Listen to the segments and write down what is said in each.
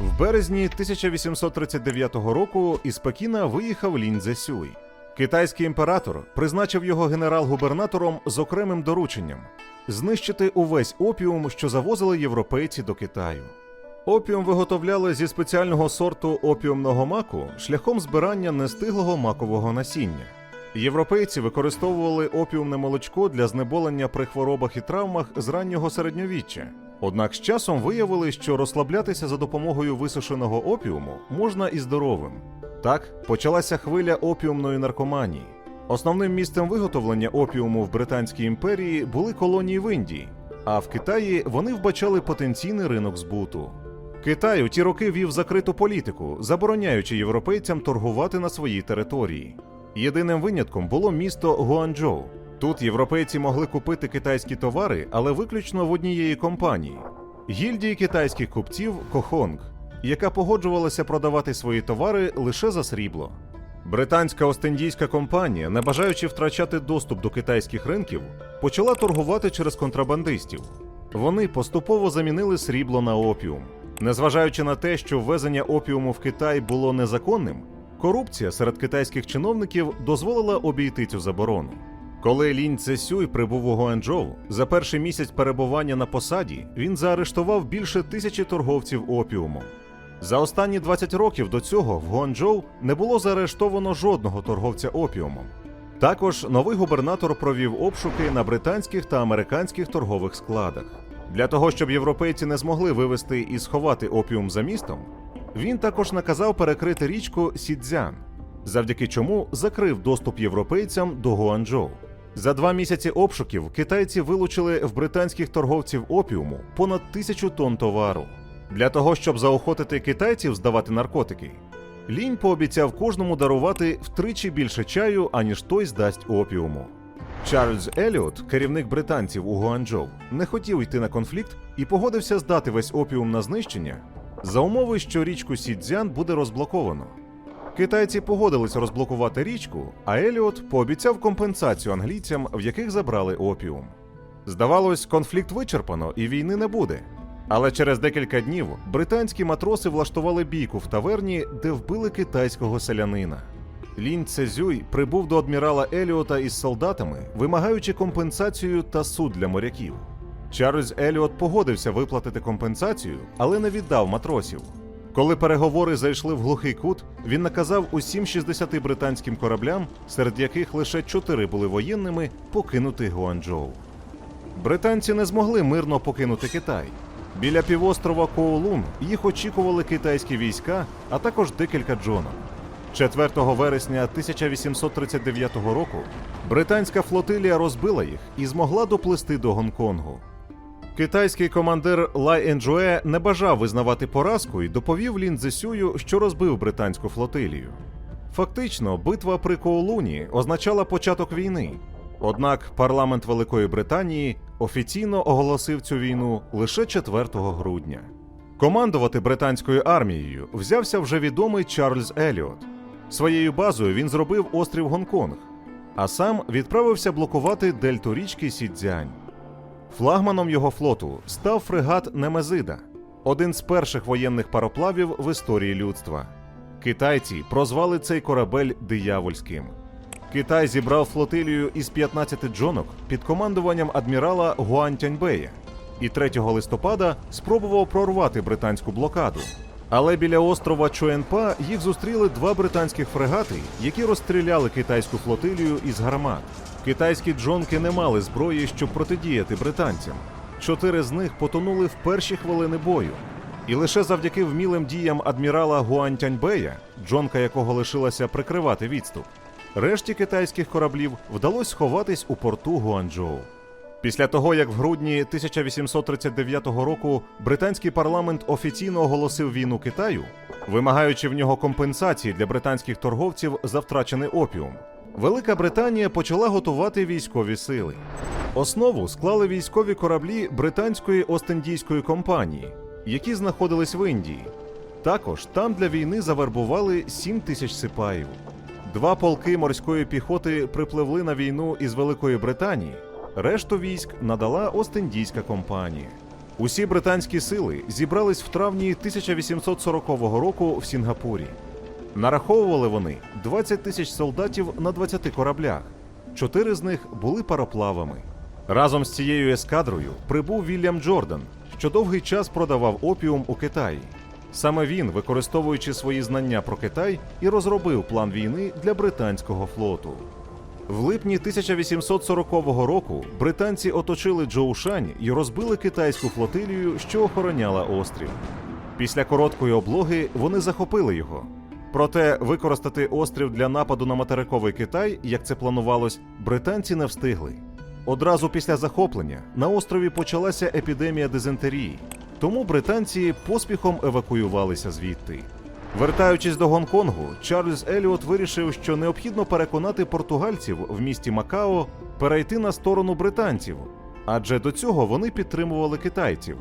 В березні 1839 року із Пекіна виїхав Лінь Цзесюй. Китайський імператор призначив його генерал-губернатором з окремим дорученням знищити увесь опіум, що завозили європейці до Китаю. Опіум виготовляли зі спеціального сорту опіумного маку шляхом збирання нестиглого макового насіння. Європейці використовували опіумне молочко для знеболення при хворобах і травмах з раннього середньовіччя. Однак з часом виявили, що розслаблятися за допомогою висушеного опіуму можна і здоровим. Так почалася хвиля опіумної наркоманії. Основним місцем виготовлення опіуму в Британській імперії були колонії в Індії, а в Китаї вони вбачали потенційний ринок збуту. Китай у ті роки вів закриту політику, забороняючи європейцям торгувати на своїй території. Єдиним винятком було місто Гуанчжоу. Тут європейці могли купити китайські товари, але виключно в однієї компанії гільдії китайських купців Кохонг, яка погоджувалася продавати свої товари лише за срібло. Британська Остіндійська компанія, не бажаючи втрачати доступ до китайських ринків, почала торгувати через контрабандистів. Вони поступово замінили срібло на опіум. Незважаючи на те, що ввезення опіуму в Китай було незаконним, корупція серед китайських чиновників дозволила обійти цю заборону. Коли Лінь Цесюй прибув у Гуанчжоу, за перший місяць перебування на посаді він заарештував більше тисячі торговців опіумом. За останні 20 років до цього в Гуанчжоу не було заарештовано жодного торговця опіумом. Також новий губернатор провів обшуки на британських та американських торгових складах. Для того, щоб європейці не змогли вивезти і сховати опіум за містом, він також наказав перекрити річку Сідзян, завдяки чому закрив доступ європейцям до Гуанчжоу. За два місяці обшуків китайці вилучили в британських торговців опіуму понад тисячу тонн товару. Для того, щоб заохотити китайців здавати наркотики, Лінь пообіцяв кожному дарувати втричі більше чаю, аніж той здасть опіуму. Чарльз Еліот, керівник британців у Гуанчжоу, не хотів йти на конфлікт і погодився здати весь опіум на знищення за умови, що річку Сідзян буде розблоковано. Китайці погодились розблокувати річку, а Еліот пообіцяв компенсацію англійцям, в яких забрали опіум. Здавалось, конфлікт вичерпано і війни не буде. Але через декілька днів британські матроси влаштували бійку в таверні, де вбили китайського селянина. Лінь Цезюй прибув до адмірала Еліота із солдатами, вимагаючи компенсацію та суд для моряків. Чарльз Еліот погодився виплатити компенсацію, але не віддав матросів. Коли переговори зайшли в глухий кут, він наказав усім 60 британським кораблям, серед яких лише 4 були воєнними, покинути Гуанчжоу. Британці не змогли мирно покинути Китай. Біля півострова Коулун їх очікували китайські війська, а також декілька джонок. 4 вересня 1839 року британська флотилія розбила їх і змогла доплисти до Гонконгу. Китайський командир Лай Енджуе не бажав визнавати поразку і доповів Лін Цзесюю, що розбив британську флотилію. Фактично, битва при Коулуні означала початок війни. Однак парламент Великої Британії офіційно оголосив цю війну лише 4 грудня. Командувати британською армією взявся вже відомий Чарльз Еліот. Своєю базою він зробив острів Гонконг, а сам відправився блокувати дельту річки Сідзянь. Флагманом його флоту став фрегат Немезида, один з перших воєнних пароплавів в історії людства. Китайці прозвали цей корабель диявольським. Китай зібрав флотилію із 15 джонок під командуванням адмірала Гуань Тяньбея і 3 листопада спробував прорвати британську блокаду. Але біля острова Чуенпа їх зустріли два британських фрегати, які розстріляли китайську флотилію із гармат. Китайські джонки не мали зброї, щоб протидіяти британцям. Чотири з них потонули в перші хвилини бою. І лише завдяки вмілим діям адмірала Гуань Тяньбея, джонка якого лишилася прикривати відступ, решті китайських кораблів вдалося сховатись у порту Гуанчжоу. Після того, як в грудні 1839 року британський парламент офіційно оголосив війну Китаю, вимагаючи в нього компенсації для британських торговців за втрачений опіум, Велика Британія почала готувати військові сили. Основу склали військові кораблі британської Остендійської компанії, які знаходились в Індії. Також там для війни завербували 7 тисяч сипаїв. Два полки морської піхоти припливли на війну із Великої Британії. Решту військ надала Остіндійська компанія. Усі британські сили зібрались в травні 1840 року в Сінгапурі. Нараховували вони 20 тисяч солдатів на 20 кораблях. Чотири з них були пароплавами. Разом з цією ескадрою прибув Вільям Джордан, що довгий час продавав опіум у Китаї. Саме він, використовуючи свої знання про Китай, і розробив план війни для британського флоту. В липні 1840 року британці оточили Джоушань і розбили китайську флотилію, що охороняла острів. Після короткої облоги вони захопили його. Проте використати острів для нападу на материковий Китай, як це планувалось, британці не встигли. Одразу після захоплення на острові почалася епідемія дизентерії, тому британці поспіхом евакуювалися звідти. Вертаючись до Гонконгу, Чарльз Еліот вирішив, що необхідно переконати португальців в місті Макао перейти на сторону британців, адже до цього вони підтримували китайців.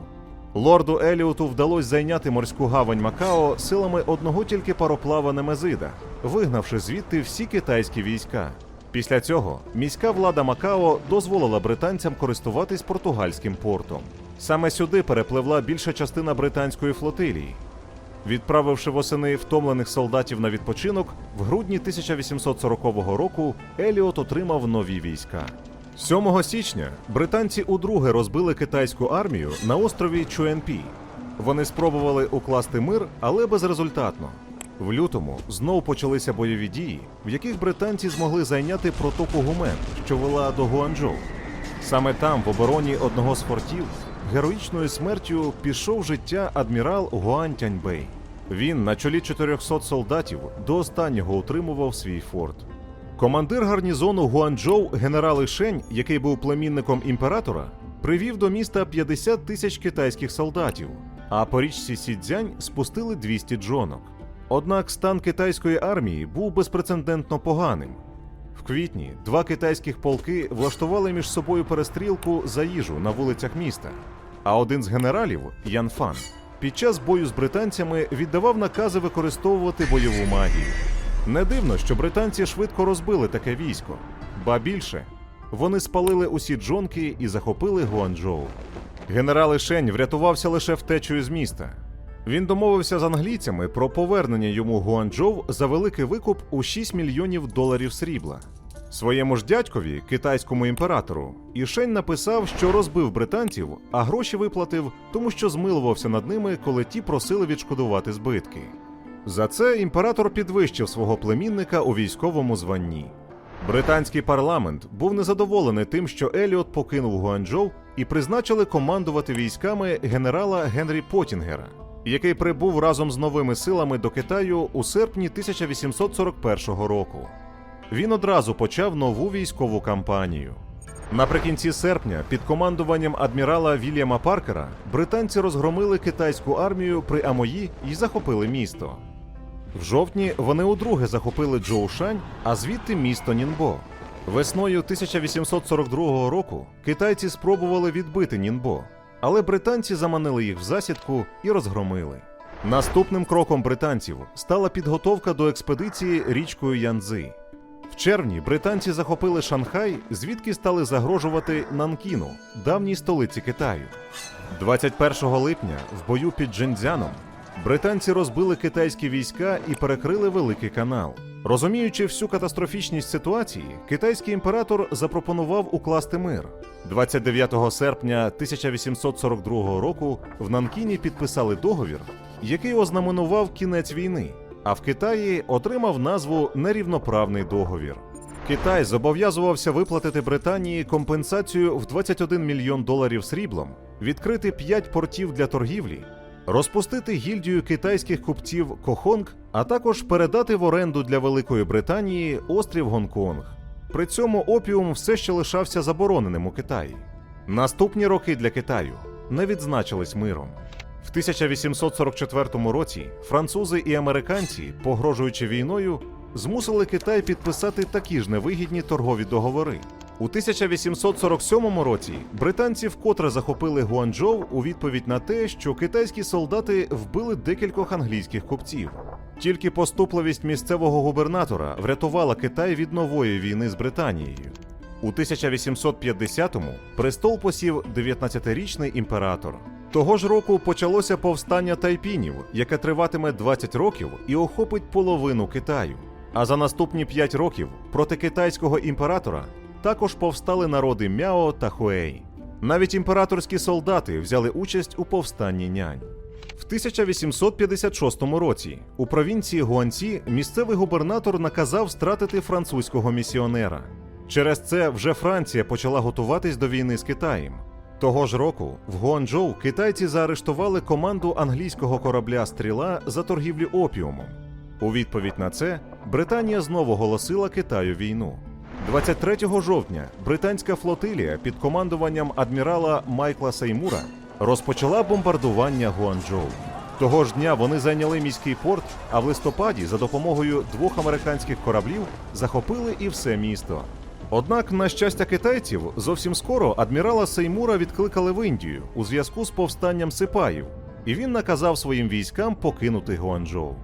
Лорду Еліоту вдалося зайняти морську гавань Макао силами одного тільки пароплава Немезида, вигнавши звідти всі китайські війська. Після цього міська влада Макао дозволила британцям користуватись португальським портом. Саме сюди перепливла більша частина британської флотилії. Відправивши восени втомлених солдатів на відпочинок, в грудні 1840 року Еліот отримав нові війська. 7 січня британці удруге розбили китайську армію на острові Чуенпі. Вони спробували укласти мир, але безрезультатно. В лютому знов почалися бойові дії, в яких британці змогли зайняти протоку Гумен, що вела до Гуанчжоу. Саме там, в обороні одного з фортів, героїчною смертю пішов життя адмірал Гуань Тяньбей. Він на чолі 400 солдатів до останнього утримував свій форт. Командир гарнізону Гуанчжоу генерал Ішень, який був племінником імператора, привів до міста 50 тисяч китайських солдатів, а по річці Сідзянь спустили 200 джонок. Однак стан китайської армії був безпрецедентно поганим. В квітні два китайських полки влаштували між собою перестрілку за їжу на вулицях міста. А один з генералів, Ян Фан, під час бою з британцями віддавав накази використовувати бойову магію. Не дивно, що британці швидко розбили таке військо, ба більше вони спалили усі джонки і захопили Гуанчжоу. Генерал Ішень врятувався лише втечею з міста. Він домовився з англійцями про повернення йому Гуанчжоу за великий викуп у 6 мільйонів доларів срібла. Своєму ж дядькові, китайському імператору, Ішень написав, що розбив британців, а гроші виплатив, тому що змилувався над ними, коли ті просили відшкодувати збитки. За це імператор підвищив свого племінника у військовому званні. Британський парламент був незадоволений тим, що Еліот покинув Гуанчжоу і призначили командувати військами генерала Генрі Потінгера, який прибув разом з новими силами до Китаю у серпні 1841 року. Він одразу почав нову військову кампанію. Наприкінці серпня, під командуванням адмірала Вільяма Паркера, британці розгромили китайську армію при Амої і захопили місто. В жовтні вони удруге захопили Джоушань, а звідти місто Нінбо. Весною 1842 року китайці спробували відбити Нінбо, але британці заманили їх в засідку і розгромили. Наступним кроком британців стала підготовка до експедиції річкою Янцзи. В червні британці захопили Шанхай, звідки стали загрожувати Нанкіну, давній столиці Китаю. 21 липня в бою під Дженцзяном британці розбили китайські війська і перекрили Великий канал. Розуміючи всю катастрофічність ситуації, китайський імператор запропонував укласти мир. 29 серпня 1842 року в Нанкіні підписали договір, який ознаменував кінець війни, а в Китаї отримав назву Нерівноправний договір. Китай зобов'язувався виплатити Британії компенсацію в 21 мільйон доларів сріблом, відкрити 5 портів для торгівлі, розпустити гільдію китайських купців Кохонг, а також передати в оренду для Великої Британії острів Гонконг. При цьому опіум все ще лишався забороненим у Китаї. Наступні роки для Китаю не відзначились миром. В 1844 році французи і американці, погрожуючи війною, змусили Китай підписати такі ж невигідні торгові договори. У 1847 році британці вкотре захопили Гуанчжоу у відповідь на те, що китайські солдати вбили декількох англійських купців. Тільки поступливість місцевого губернатора врятувала Китай від нової війни з Британією. У 1850-му престол посів 19-річний імператор. Того ж року почалося повстання тайпінів, яке триватиме 20 років і охопить половину Китаю. А за наступні 5 років проти китайського імператора також повстали народи Мяо та Хуей. Навіть імператорські солдати взяли участь у повстанні нянь. В 1856 році у провінції Гуанці місцевий губернатор наказав стратити французького місіонера. Через це вже Франція почала готуватись до війни з Китаєм. Того ж року в Гуанчжоу китайці заарештували команду англійського корабля Стріла за торгівлю опіумом. У відповідь на це Британія знову оголосила Китаю війну. 23 жовтня британська флотилія під командуванням адмірала Майкла Сеймура розпочала бомбардування Гуанчжоу. Того ж дня вони зайняли міський порт, а в листопаді за допомогою двох американських кораблів захопили і все місто. Однак, на щастя китайців, зовсім скоро адмірала Сеймура відкликали в Індію у зв'язку з повстанням сипаїв, і він наказав своїм військам покинути Гуанчжоу.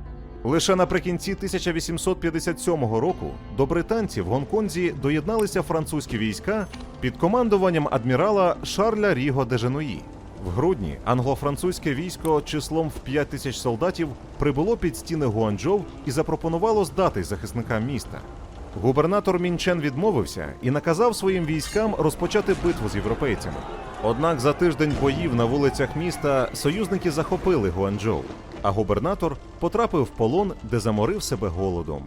Лише наприкінці 1857 року до британців в Гонконзі доєдналися французькі війська під командуванням адмірала Шарля Ріго де Женуї. В грудні англо-французьке військо числом в 5 тисяч солдатів прибуло під стіни Гуанчжоу і запропонувало здатись захисникам міста. Губернатор Мінчен відмовився і наказав своїм військам розпочати битву з європейцями. Однак за тиждень боїв на вулицях міста союзники захопили Гуанчжоу, а губернатор потрапив в полон, де заморив себе голодом.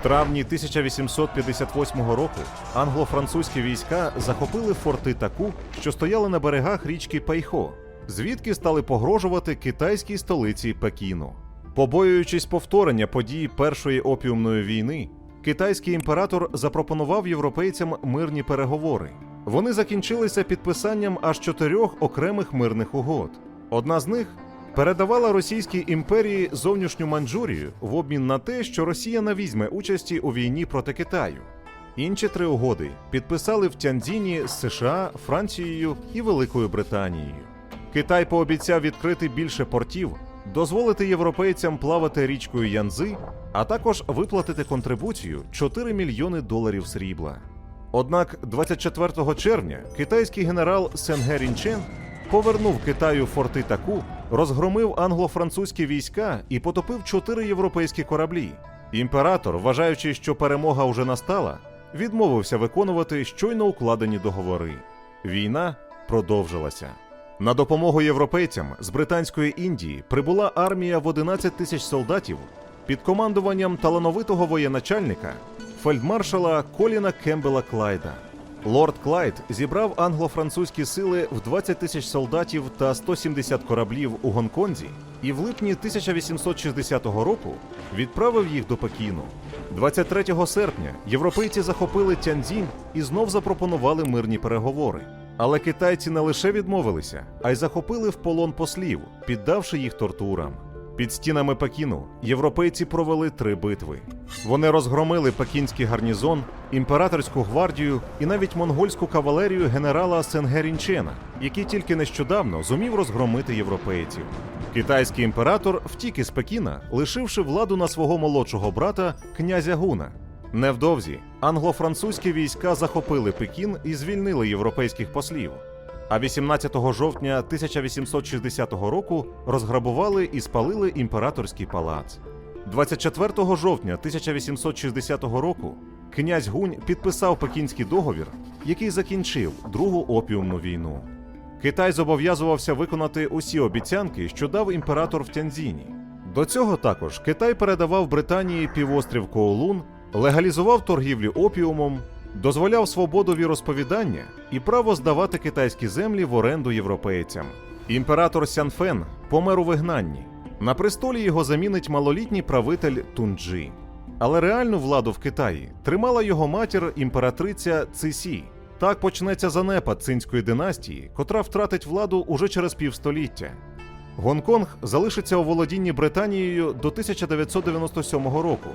В травні 1858 року англо-французькі війська захопили форти Таку, що стояли на берегах річки Пайхо, звідки стали погрожувати китайській столиці Пекіну. Побоюючись повторення подій Першої опіумної війни, китайський імператор запропонував європейцям мирні переговори. Вони закінчилися підписанням аж чотирьох окремих мирних угод. Одна з них передавала Російській імперії зовнішню Манчжурію в обмін на те, що Росія не візьме участі у війні проти Китаю. Інші три угоди підписали в Тяньцзіні з США, Францією і Великою Британією. Китай пообіцяв відкрити більше портів, дозволити європейцям плавати річкою Янзи, а також виплатити контрибуцію 4 мільйони доларів срібла. Однак 24 червня китайський генерал Сенге Рінчен повернув Китаю форти Таку, розгромив англо-французькі війська і потопив чотири європейські кораблі. Імператор, вважаючи, що перемога вже настала, відмовився виконувати щойно укладені договори. Війна продовжилася. На допомогу європейцям з британської Індії прибула армія в 11 тисяч солдатів під командуванням талановитого воєначальника фельдмаршала Коліна Кембела Клайда. Лорд Клайд зібрав англо-французькі сили в 20 тисяч солдатів та 170 кораблів у Гонконзі і в липні 1860 року відправив їх до Пекіну. 23 серпня європейці захопили Тяньцзінь і знов запропонували мирні переговори. Але китайці не лише відмовилися, а й захопили в полон послів, піддавши їх тортурам. Під стінами Пекіну європейці провели три битви. Вони розгромили пекінський гарнізон, імператорську гвардію і навіть монгольську кавалерію генерала Сенгерінчена, який тільки нещодавно зумів розгромити європейців. Китайський імператор втік із Пекіна, лишивши владу на свого молодшого брата князя Гуна. Невдовзі англо-французькі війська захопили Пекін і звільнили європейських послів. А 18 жовтня 1860 року розграбували і спалили імператорський палац. 24 жовтня 1860 року князь Гунь підписав Пекінський договір, який закінчив Другу опіумну війну. Китай зобов'язувався виконати усі обіцянки, що дав імператор в Тяньцзіні. До цього також Китай передавав Британії півострів Коулун, легалізував торгівлю опіумом, дозволяв свободу віросповідання і право здавати китайські землі в оренду європейцям. Імператор Сянфен помер у вигнанні. На престолі його замінить малолітній правитель Тунджі. Але реальну владу в Китаї тримала його матір імператриця Цисі. Так почнеться занепад цинської династії, котра втратить владу уже через півстоліття. Гонконг залишиться у володінні Британією до 1997 року.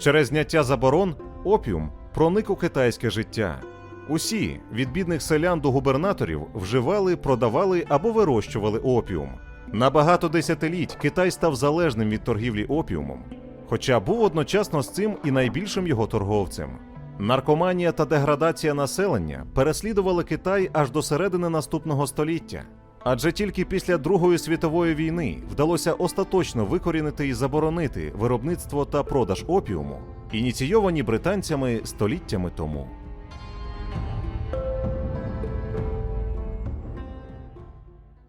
Через зняття заборон опіум проник у китайське життя. Усі, від бідних селян до губернаторів, вживали, продавали або вирощували опіум. На багато десятиліть Китай став залежним від торгівлі опіумом, хоча був одночасно з цим і найбільшим його торговцем. Наркоманія та деградація населення переслідували Китай аж до середини наступного століття. Адже тільки після Другої світової війни вдалося остаточно викорінити і заборонити виробництво та продаж опіуму, ініційовані британцями століттями тому.